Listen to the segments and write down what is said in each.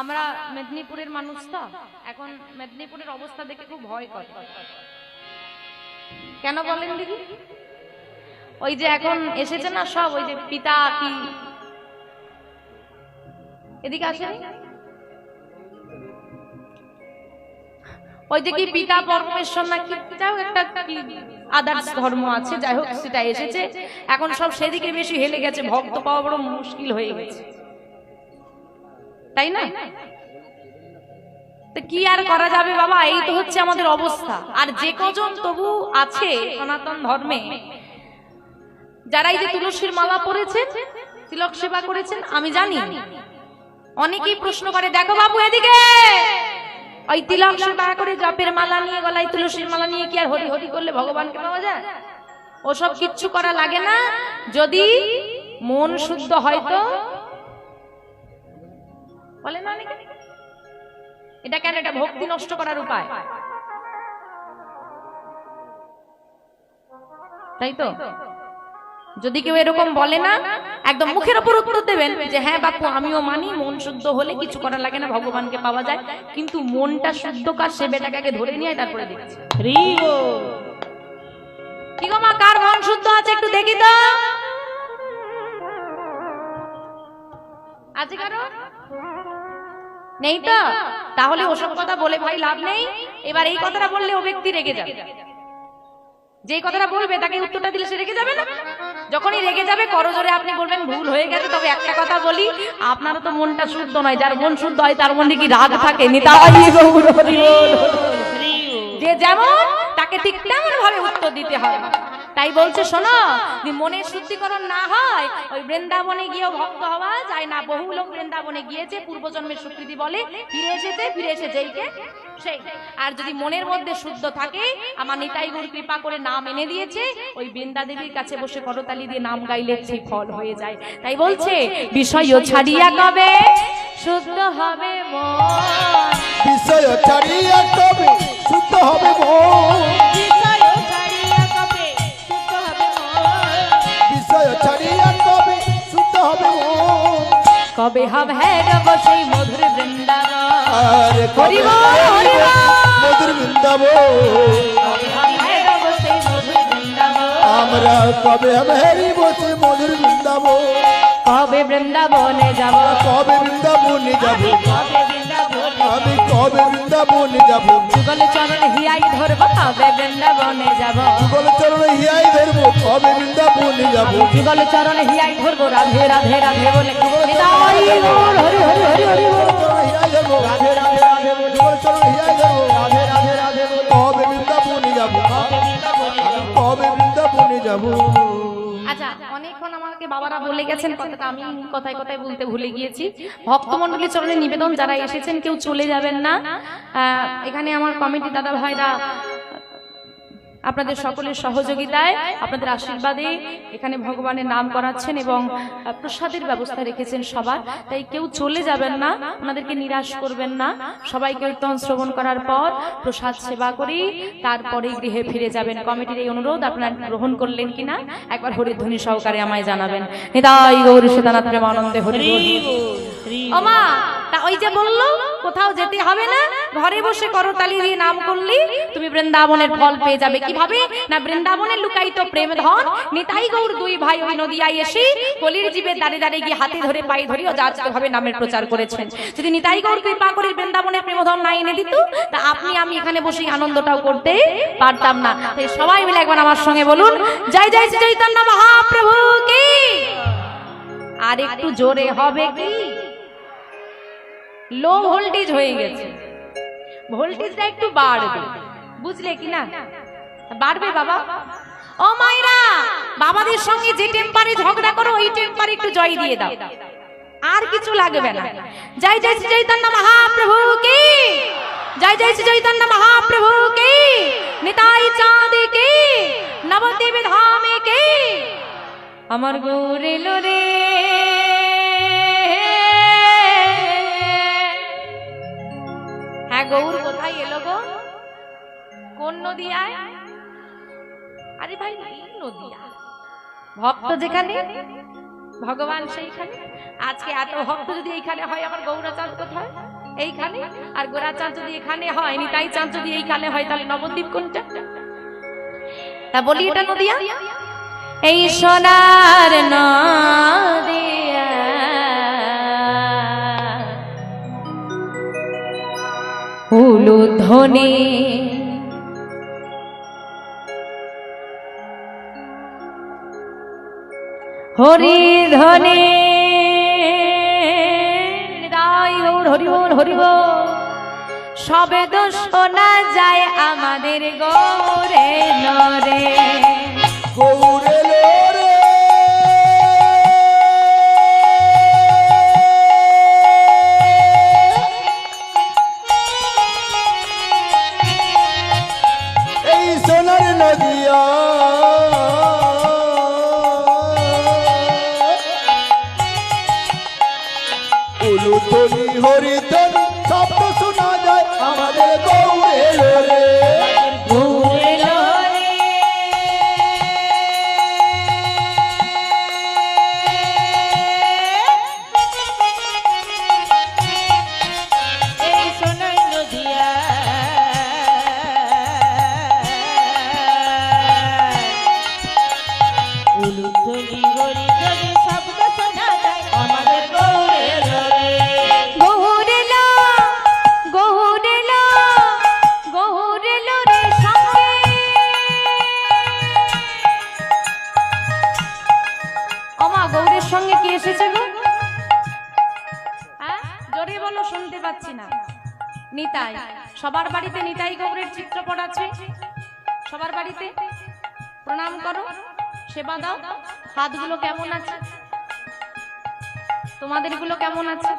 আমরা মেদিনীপুরের মানুষ তো। এখন মেদিনীপুরের অবস্থা দেখে খুব ভয় করে। কেন বলেন দিদি? ওই যে এখন এসেছে না সব ওই যে পিতা কি? এদিকে আসেনি? ওই যে কি পিতা পরমেশ্বর না কি? যাই একটা কি আদার্স ধর্ম আছে। যাই হোক সেটা এসেছে। এখন সব সেদিকে বেশি হেলে গেছে। ভক্ত পাওয়া বড় মুশকিল হয়ে গেছে। তাই না? কি আর করা যাবে বাবা? এই তো হচ্ছে আমাদের অবস্থা। আর যে কজন তবু আছে সনাতন ধর্মে, যারা এই যে তুলসীর মালা পরেছেন, তিলক সেবা করেছেন, আমি জানি। অনেকেই প্রশ্ন করে, দেখো বাবু এদিকে! ওই তিলক সেবা করে জপের মালা নিয়ে, গলায় তুলসীর মালা নিয়ে কি আর হরি হরি করলে ভগবানকে পাওয়া যায়? ওসব কিচ্ছু করা লাগে না। যদি মন শুদ্ধ হয় তো বলে না এটা কেন? এটা ভক্তি নষ্ট করার উপায়। তাই তো? যদি কেউ এরকম বলে না, একদম মুখের উত্তর দেবেন যে হ্যাঁ বাপু, আমিও মানি, মন শুদ্ধ হলে কিছু করা লাগে না, ভগবানকে পাওয়া যায়। কিন্তু মনটা শুদ্ধ কাজ সে বেটাকে ধরে নিয়ে তারপরে দেখছি। মা, কার মন শুদ্ধ আছে একটু দেখি তো? আছে কারও নেই তো? তাহলে ওসব কথা বলে ভাই লাভ নেই? এবার এই কথাটা বললে ও ব্যক্তি রেগে যাবে। যেই কথাটা বলবে তাকে উত্তরটা দিলে সে রেগে যাবে না? যখনই রেগে যাবে করজোরে আপনি বলবেন ভুল হয়ে গেছে তবে একটা কথা বলি আপনারও তো মনটা শুদ্ধ নয় যার মন শুদ্ধ হয় তার মনে কি রাগ থাকে? যে যেমন তাকে ঠিক তেমন ভাবে উত্তর দিতে হবে। তাই বলছে, শোনো মনের শুদ্ধিকরণ না হয়, ওই বৃন্দাবনে গিয়েও ভক্ত হওয়া যায় না। বহু লোক বৃন্দাবনে গিয়েছে পূর্বজন্মের স্বীকৃতি বলে, ফিরে এসেছে ফিরে এসেছে এইকে সেই। আর যদি মনের মধ্যে শুদ্ধ থাকে, আমার নিতাই গুরু কৃপা করে নাম এনে দিয়েছে, ওই বৃন্দা দেবীর কাছে বসে করতালি দিয়ে নাম গাইলে সেই ফল হয়ে যায়। তাই বলছে বিষয় ছাড়িয়া কবে? শুদ্ধ হবে মন। বিষয় ছাড়িয়া কবে? শুদ্ধ হবে মন। কবে হবে গব সেই মধুর বৃন্দাবন। মধুর বৃন্দাবন? আমরা কবে হবে হেরি বসে মধুর বৃন্দাব কবে বৃন্দাবনে যাব? কবে বৃন্দাবনে যাব? বৃন্দাবনে আমি কবে বৃন্দাবনে যাব। যুগল চরণ হিয়াই ধরব কবে বৃন্দাবনে যাব। যুগল চরণে হিয়াই ধরবো কবে বৃন্দাবনে যাব। যুগল চরণ হিয়াই ধরব রাধে রাধে রাধে বলে হরি হরি হরি হরি রাধে রাধে রাধে যুগল চরণে হিয়াই ধরবো রাধে রাধে রাধে বলে বৃন্দাবনে যাব। কবে বৃন্দাবনে যাব। আমাকে বাবারা বলে গেছেন কথাটা আমি কথায় কথায় বলতে ভুলে গিয়েছি। ভক্তমণ্ডলীর চরণে নিবেদন যারা এসেছেন কেউ চলে যাবেন না। এখানে আমার কমিটি দাদা ভাইরা আপনাদের সকলের সহযোগিতায় আপনাদের আশীর্বাদে এখানে ভগবানের নাম করাচ্ছেন এবং প্রসাদের ব্যবস্থা রেখেছেন সবার। তাই কেউ চলে যাবেন না ওনাদেরকে নিরাশ করবেন না। সবাই কীর্তন শ্রবণ করার পর প্রসাদ সেবা করি তারপরে গৃহে ফিরে যাবেন। কমিটির এই অনুরোধ আপনারা গ্রহণ করলেন কিনা? একবার হরিধ্বনি সহকারে আমায় জানাবেন। নিতাই গৌরী সীতানাথ প্রেমানন্দে হরি ওমা তা ওই যে বলল কোথাও যেতে হবে না? ঘরে বসে করতালি দিয়ে নাম করলি তুমি বৃন্দাবনের ফল পেয়ে যাবে। কীভাবে? না বৃন্দাবনের লুকায়িত প্রেম ধন, নিতাই গৌর দুই ভাই ওই নদিয়ায় এসে কলির জীবে দাঁড়িয়ে দাঁড়িয়ে গিয়ে হাতে ধরে পায়ে ধরে ও যাচতে ভাবে নামের প্রচার করেছেন। যদি নিতাই গৌর কৃপা করে বৃন্দাবনের প্রেমধন না এনে দিত, তা আপনি আমি এখানে বসে আনন্দটাও করতে পারতাম না। তাই সবাই মিলে একবার আমার সঙ্গে বলুন, জয় জয় শ্রী চৈতন্য মহাপ্রভু কি আর একটু জোরে হবে কি? লো ভোল্টেজ হয়ে গেছে। ভোল্টেজটা একটু বাড়বে। বুঝলে কি না? বাড়বে বাবা। ও মাইরা বাবাদের সঙ্গে যে টেম্পারে ঝগড়া করো ওই টেম্পারে একটু জয় দিয়ে দাও। আর কিছু লাগবে না। জয় জয় শ্রী চৈতন্য মহাপ্রভু কি? জয় জয় শ্রী চৈতন্য মহাপ্রভু কি? নিতাই চাঁদ কি? নবদ্বীপ ধামে কি? আমার গৌরে রে। হ্যাঁ গৌর কোথায় এলো গো? কোন নদিয়ায় আরে ভাই নদিয়া ভক্ত যেখানে? ভগবান সেইখানে। আজকে এত ভক্ত যদি এইখানে হয় আমার গৌরাচাঁদ কোথায়? এইখানে? আর গোরাচাঁদ যদি এখানে হয় নিতাই চাঁদ যদি এইখানে হয় তাহলে নবদ্বীপ কোনটা? তা বলি এটা নদিয়া এই সোনার নদিয়া উলুধ্বনি হরি ধনে। হৃদয় গৌর হরি বল হরি বল সবে তো না যায় আমাদের গৌরে নরে হরিতনি শব্দ শোনা যায় আমাদের গৌরে জোরে বলো, শুনতে পাচ্ছি না। নিতাই, সবার বাড়িতে নিতাই গৌরের চিত্রপট আছে? সবার বাড়িতে? প্রণাম করো, সেবা দাও। হাতগুলো কেমন আছে? তোমাদেরগুলো কেমন আছে?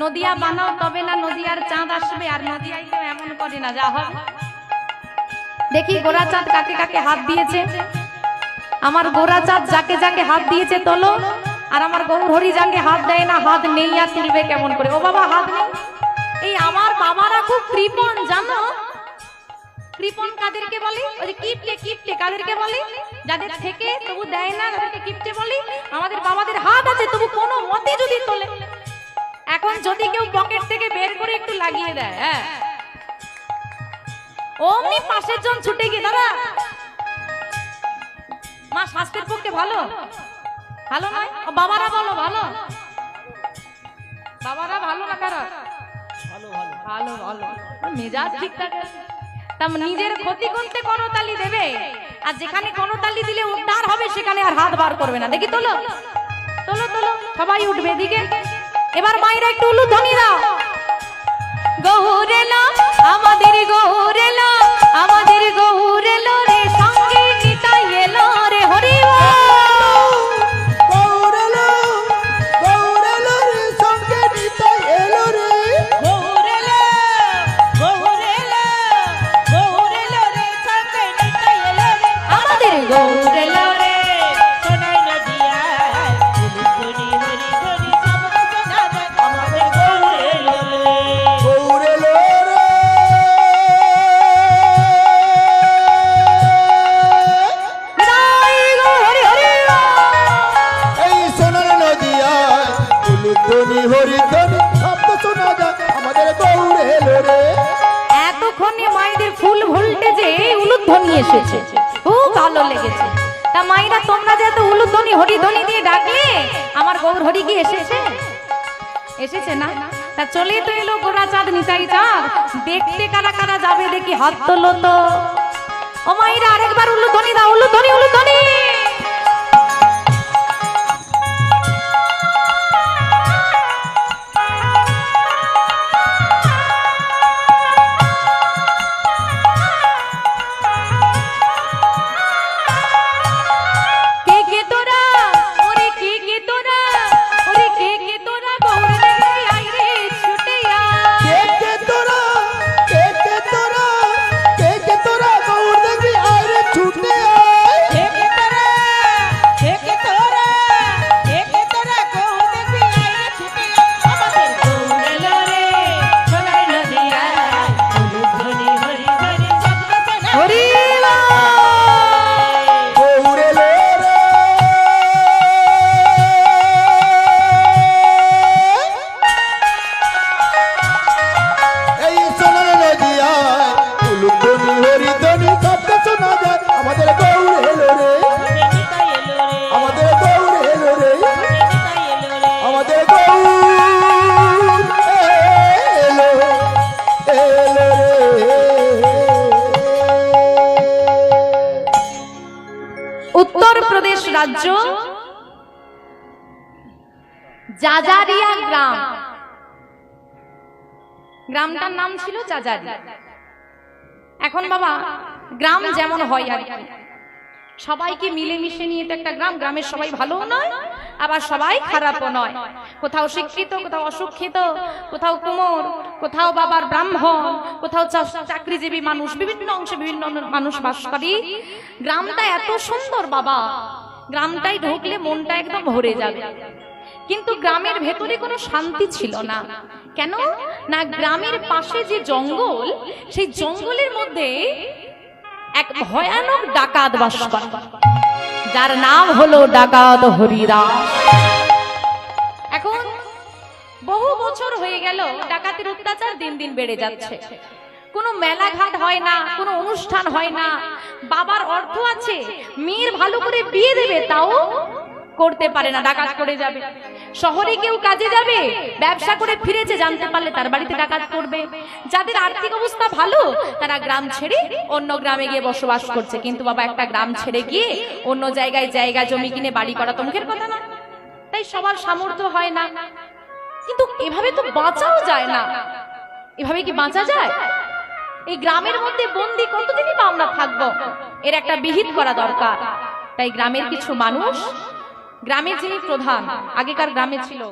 নদিয়া বানাও, তবে না নদিয়ার চাঁদ আসবে, আর নদিয়ায় কেউ এমন করে না, যা হবে দেখি গোরা চাঁদ কাকে কাকে হাত দিয়েছে? আমার গোরা চাঁদ যাকে যাকে হাত দিয়েছে, তোলো। আর আমার গৌরহরি যাকে হাত দেয় না, হাত নেই আর তুলবে কেমন করে? ও বাবা, হাত নেই? এই আমার বাবারা খুব কৃপণ, জানো? কৃপণ কাদেরকে বলে? ওই যে কিপটে কিপটে কাদেরকে বলে? যাদের থেকে তবু দেয় না, তাদেরকে কিপটে বলি? আমাদের বাবাদের হাত আছে, তবু কোনো মতে যদি তোলে। এখন যদি কেউ পকেট থেকে বের করে একটু লাগিয়ে দেয় হ্যাঁ? অমনি পাশের জন ছুটে গিয়ে, দাদা! মা, স্বাস্থ্যের পক্ষে ভালো? ভালো নয়? বাবারা বলো ভালো? বাবারা ভালো না খারাপ? ভালো ভালো। মেজাজ ঠিক থাকে তা নিজের ক্ষতি করতে করতালি দেবে? আর যেখানে করতালি দিলে উদ্ধার হবে সেখানে আর হাত বার করবে না। দেখি তোলো। তোলো তোলো। সবাই উঠবে এদিকে। এবার মায়েরা একটু উলুধ্বনি দাও। গৌরেলা আমাদের গৌরেলা আমাদের গৌরেলো উলুধ্বনি এসেছে। খুব ভালো লেগেছে। তা মাইরা, তোমরা যে এত উলুধ্বনি, হরিধ্বনি দিয়ে ডাকলে আমার গৌর হরি কি এসেছে? এসেছে না? তা চলে তো এলো গোড়া চাঁদ নিতাই চাঁদ দেখতে কারা কারা যাবে দেখি হাত তোলো তো। ও মাইরা, আরেকবার উলুধ্বনি দাও, উলুধ্বনি উলুধ্বনি। রাজ্য? জাজারিয়া গ্রাম। গ্রামটার নাম ছিল জাজারি এখন বাবা, গ্রাম যেমন হয় আর কি। সবাইকে মিলেমিশে নিয়ে তো একটা গ্রাম, গ্রামের সবাই ভালোও নয়, আবার সবাই খারাপও নয়। কোথাও শিক্ষিত, কোথাও অশিক্ষিত, কোথাও কুমোর, কোথাও বাবার ব্রাহ্মণ, কোথাও চাকরিজীবী মানুষ, বিভিন্ন অংশে বিভিন্ন মানুষ বাস করি। গ্রামটা এত সুন্দর বাবা। গ্রামটাই ঢুকলে মনটা একদম ভরে যাবে। কিন্তু গ্রামের ভেতরে কোনো শান্তি ছিল না। কেন? না, গ্রামের পাশে যে জঙ্গল, সেই জঙ্গলের মধ্যে এক ভয়ানক ডাকাত বাস করে। যার নাম হলো ডাকাত হরিদাস। এখন বহু বছর হয়ে গেল, ডাকাতের অত্যাচার দিন দিন বেড়ে যাচ্ছে। কোনো মেলাঘাট হয় না, কোনো অনুষ্ঠান হয় না। বাবার অর্থ আছে, মেয়ের ভালো করে বিয়ে দেবে, তাও করতে পারে না, ডাকাত করে যাবে। শহরে কেউ কাজে যাবে, ব্যবসা করে ফিরেছে, জানতে পারলে তার বাড়িতে ডাকাত করবে যাদের আর্থিক অবস্থা ভালো, তারা গ্রাম ছেড়ে অন্য গ্রামে গিয়ে বসবাস করছে। কিন্তু বাবা একটা গ্রাম ছেড়ে গিয়ে অন্য জায়গায় জায়গা, জমি কিনে বাড়ি করা তো মুখের কথা না। তাই সবার সামর্থ্য হয় না। কিন্তু এভাবে তো বাঁচাও যায় না। এভাবে কি বাঁচা যায়? এই গ্রামের মধ্যে বন্দি কতদিনই বা আমরা থাকব? এর একটা বিহিত করা দরকার। তাই গ্রামের কিছু মানুষ গ্রামে যিনি প্রধান, আগেকার গ্রামে ছিল